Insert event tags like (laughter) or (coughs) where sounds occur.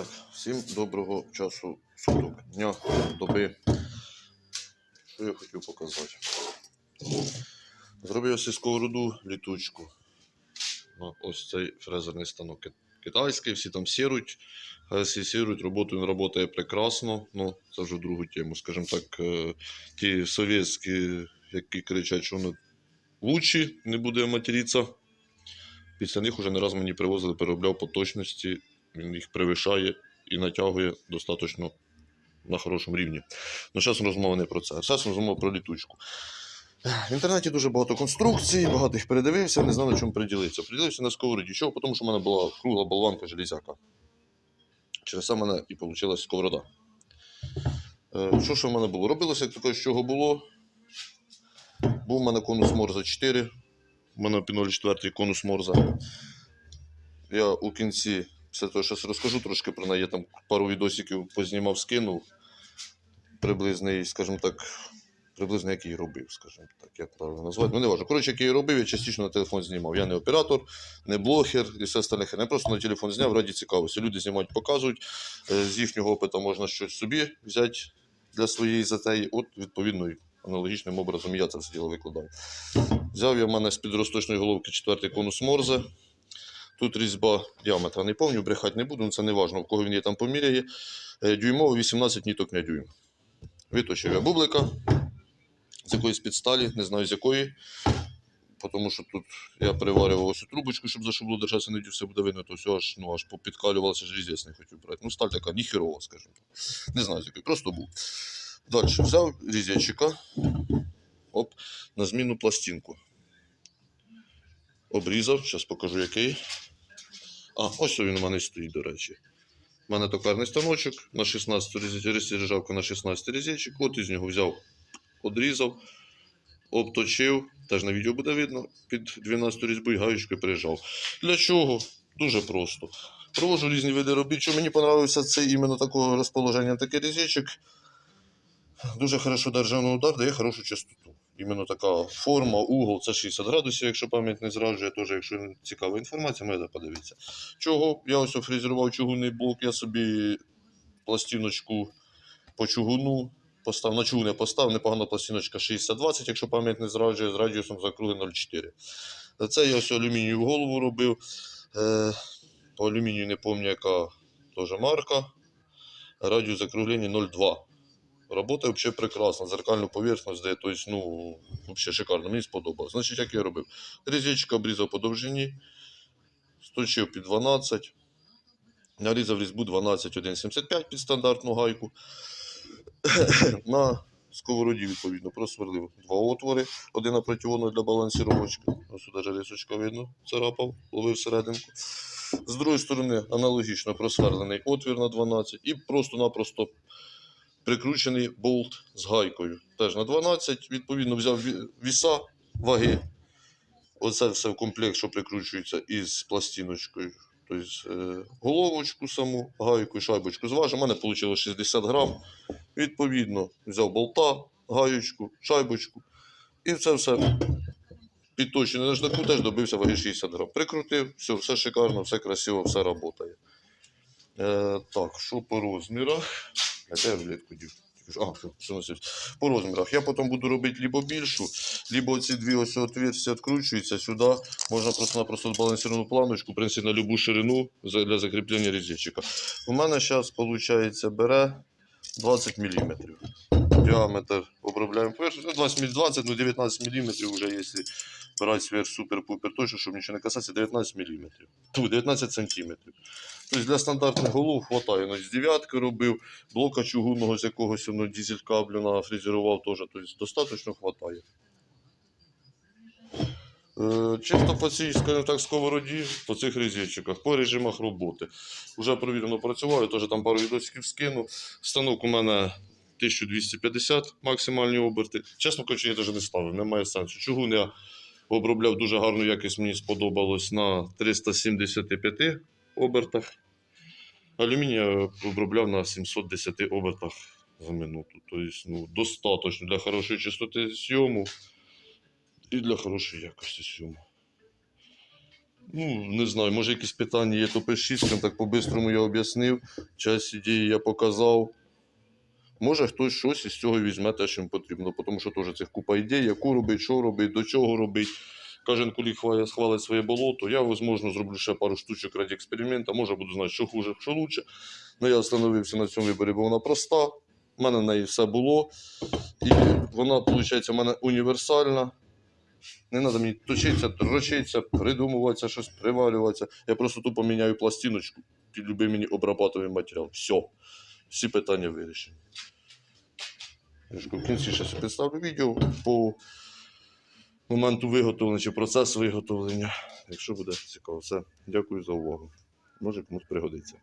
Так, всім доброго часу суток, дня, доби. Що я хотів показати? Зробив я сковороду літучку. Ну, ось цей фрезерний станок китайський, всі там сірують. Хай всі сірують, роботу він працює прекрасно. Ну, це вже другу тему. Скажімо так, е, ті совєтські, які кричать, що вони лучші, не буде материтися. Після них вже не раз мені привозили, переробляв по точності. Він їх перевищає і натягує достатньо на хорошому рівні. Ну, зараз розмова не про це. Зараз розмова про літучку. В інтернеті дуже багато конструкцій, багато їх передивився, не знав, на чому приділитися. Приділився на сковороді. Чого? Тому що в мене була кругла болванка железяка. Через це в мене і вийшла сковорода. Е, Що ще в мене було? Робилося як таке, з чого було. Був у мене конус Морза 4. У мене піноль 4 конус Морза. Я у кінці, після того щось розкажу трошки про неї, я там пару відосиків познімав, скинув. Приблизний, скажімо так, приблизно як її робив, скажімо так, як правильно назвати. Ну, не важливо. Коротше, як її робив, я частично на телефон знімав. Я не оператор, не блогер і все остальне. Я просто на телефон зняв раді цікавості. Люди знімають, показують. Е, З їхнього опиту можна щось собі взяти для своєї затеї. От, відповідно, аналогічним образом я це все діло викладаю. Взяв я в мене з підросточної головки четвертий конус Морзе. Тут різьба діаметра не пам'ятаю, брехати не буду, ну це не важливо, в кого він є там поміряє. Е, Дюймово 18 ніток на дюйм. Виточив я бублика з якоїсь підсталі, не знаю з якої. Тому що тут я приварював ось трубочку, щоб за що було держатися, не все буде видно, то все аж, ну, аж попідкалювалося, ж різець не хотів брати. Ну, сталь така ніхерова, скажімо так. Не знаю з якої, просто був. Далі взяв різечика, оп, на змінну пластинку. Обрізав, зараз покажу який. А, ось він у мене стоїть, до речі. У мене токарний станочок на 16 різі- різжавка на 16 різечок. От із нього взяв, одрізав, обточив. Теж на відео буде видно. Під 12 різьбу і гаючкою прижав. Для чого? Дуже просто. Провожу різні види робіт. Що мені подобався цей іменно такого розположення такий різечок. Дуже хорошо державний удар, дає хорошу частоту. Іменно така форма, угол, це 60 градусів, якщо пам'ять не зраджує, теж, якщо цікава інформація, можете подивитися. Чого? Я ось офрезерував чугунний блок, я собі пластиночку по чугуну постав, на чугун постав, непогана пластиночка 60-20, якщо пам'ять не зраджує, з радіусом закруги 0,4. Це я ось алюмінієву голову робив. Е, по алюмінію не пам'ятаю, яка теж марка. Радіус закруглення 0,2. Робота взагалі прекрасна, зеркальну поверхність дає, тобто, ну, взагалі шикарно, мені сподобалось. Значить, як я робив? Різечка обрізав по довжині, сточив під 12, нарізав різьбу 12,175 під стандартну гайку. (coughs) На сковороді, відповідно, просверлив два отвори, один напроти одного для балансіровочки. Ось сюди рисочка видно, царапав, ловив серединку. З другої сторони аналогічно просверлений отвір на 12 і просто-напросто прикручений болт з гайкою. Теж на 12. Відповідно, взяв віса, ваги. Оце все в комплект, що прикручується із пластиночкою. Тобто е, головочку саму, гайку шайбочку зважив. У мене вийшло 60 грам. Відповідно, взяв болта, гаючку, шайбочку. І це все підточене на ждаку, теж добився ваги 60 грам. Прикрутив, все, все шикарно, все красиво, все працює. Е, так, що по розмірах? Я влітку дів? А. По розмірах. Я потім буду робити либо більшу, либо ці дві ось отверстия відкручуються сюди. Можна просто-напросто збалансовану планочку, в принципі, на любу ширину для закріплення різечка. У мене зараз, виходить, бере 20 мм. Діаметр обробляємо поверхню. Ну, 20, 20 ну 19 мм вже, якщо брати сверх супер-пупер точно, щоб нічого не касатися, 19 мм. Ту, 19 см. Тобто для стандартних голов хватає. Ну, з дев'ятки робив, блока чугунного з якогось ну, дизель каблю нафрезерував теж. Тобто достатньо хватає. Е, Чисто по цій, скажімо так, сковороді, по цих різечках, по режимах роботи. Уже провірено працюваю, теж там пару відосиків скину. Станок у мене 1250 максимальні оберти. Чесно кажучи, я навіть не ставив, немає сенсу. Чугун я обробляв дуже гарну якість, мені сподобалось на 375 обертах. Алюміній я обробляв на 710 обертах за минуту. Тобто, ну, достатньо для хорошої частоти зйому і для хорошої якості зйому. Ну, не знаю, може якісь питання є, то пишіть, так по-бистрому я об'яснив, часть ідеї я показав. Може хтось щось із цього візьме те, що їм потрібно, тому що теж цих купа ідей, яку робить, що робить, до чого робить. Кожен колік схвалить своє болото. Я, можливо, зроблю ще пару штучок раді експерименту, може буду знати, що хуже, що лучше. Ну, я остановився на цьому виборі, бо вона проста. У мене в неї все було. І вона, виходить, у мене універсальна. Не треба мені точитися, дрочитися, придумуватися, щось приварюватися. Я просто тупо міняю пластиночку під любий мені обрабатовий матеріал. Все. Всі питання вирішені. В кінці ще представлю відео по моменту виготовлення чи процес виготовлення. Якщо буде цікаво, все. Дякую за увагу. Може комусь пригодиться.